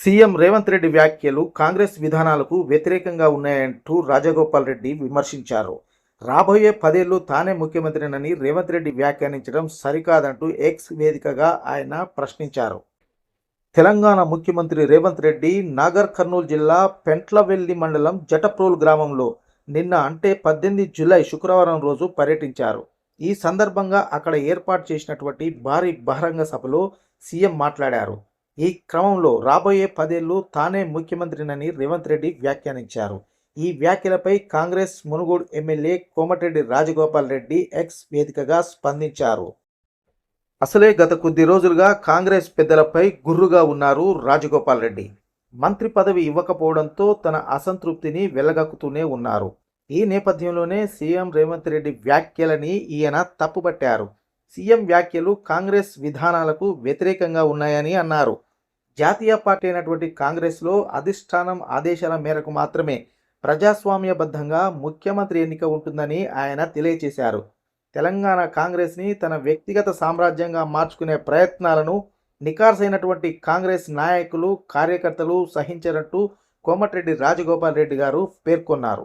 CM Revanth Reddy వ్యాఖ్యలు కాంగ్రెస్ విధానాలకు వ్యతిరేకంగా ఉన్నాయంటూ రాజగోపాల్ రెడ్డి విమర్శించారు. రాబోయే పదేళ్ళు తానే ముఖ్యమంత్రినని రేవంత్ రెడ్డి వ్యాఖ్యానించడం సరికాదంటూ ఎక్స్ వేదికగా ఆయన ప్రశ్నించారు. తెలంగాణ ముఖ్యమంత్రి రేవంత్ రెడ్డి నాగర్ కర్నూలు జిల్లా పెంట్లవెల్లి మండలం జటప్రోల్ గ్రామంలో నిన్న అంటే పద్దెనిమిది జులై శుక్రవారం రోజు పర్యటించారు. ఈ సందర్భంగా అక్కడ ఏర్పాటు చేసినటువంటి భారీ బహిరంగ సభలో సీఎం మాట్లాడారు. ఈ క్రమంలో రాబోయే పదేళ్ళు తానే ముఖ్యమంత్రినని రేవంత్ రెడ్డి వ్యాఖ్యానించారు. ఈ వ్యాఖ్యలపై కాంగ్రెస్ మునుగోడు ఎమ్మెల్యే కోమటిరెడ్డి రాజగోపాల్ రెడ్డి ఎక్స్ వేదికగా స్పందించారు. అసలే గత కొద్ది రోజులుగా కాంగ్రెస్ పెద్దలపై గుర్రుగా ఉన్నారు రాజగోపాల్ రెడ్డి. మంత్రి పదవి ఇవ్వకపోవడంతో తన అసంతృప్తిని వెళ్ళగక్కుతూనే ఉన్నారు. ఈ నేపథ్యంలోనే సీఎం రేవంత్ రెడ్డి వ్యాఖ్యలని ఈయన తప్పుపట్టారు. సీఎం వ్యాఖ్యలు కాంగ్రెస్ విధానాలకు వ్యతిరేకంగా ఉన్నాయని అన్నారు. జాతీయ పార్టీ అయినటువంటి కాంగ్రెస్లో అధిష్టానం ఆదేశాల మేరకు మాత్రమే ప్రజాస్వామ్యబద్ధంగా ముఖ్యమంత్రి ఎన్నిక ఉంటుందని ఆయన తెలియజేశారు తెలంగాణ కాంగ్రెస్ని తన వ్యక్తిగత సామ్రాజ్యంగా మార్చుకునే ప్రయత్నాలను నికార్సైనటువంటి కాంగ్రెస్ నాయకులు కార్యకర్తలు సహించినట్టు కోమటిరెడ్డి రాజగోపాల్ రెడ్డి గారు పేర్కొన్నారు.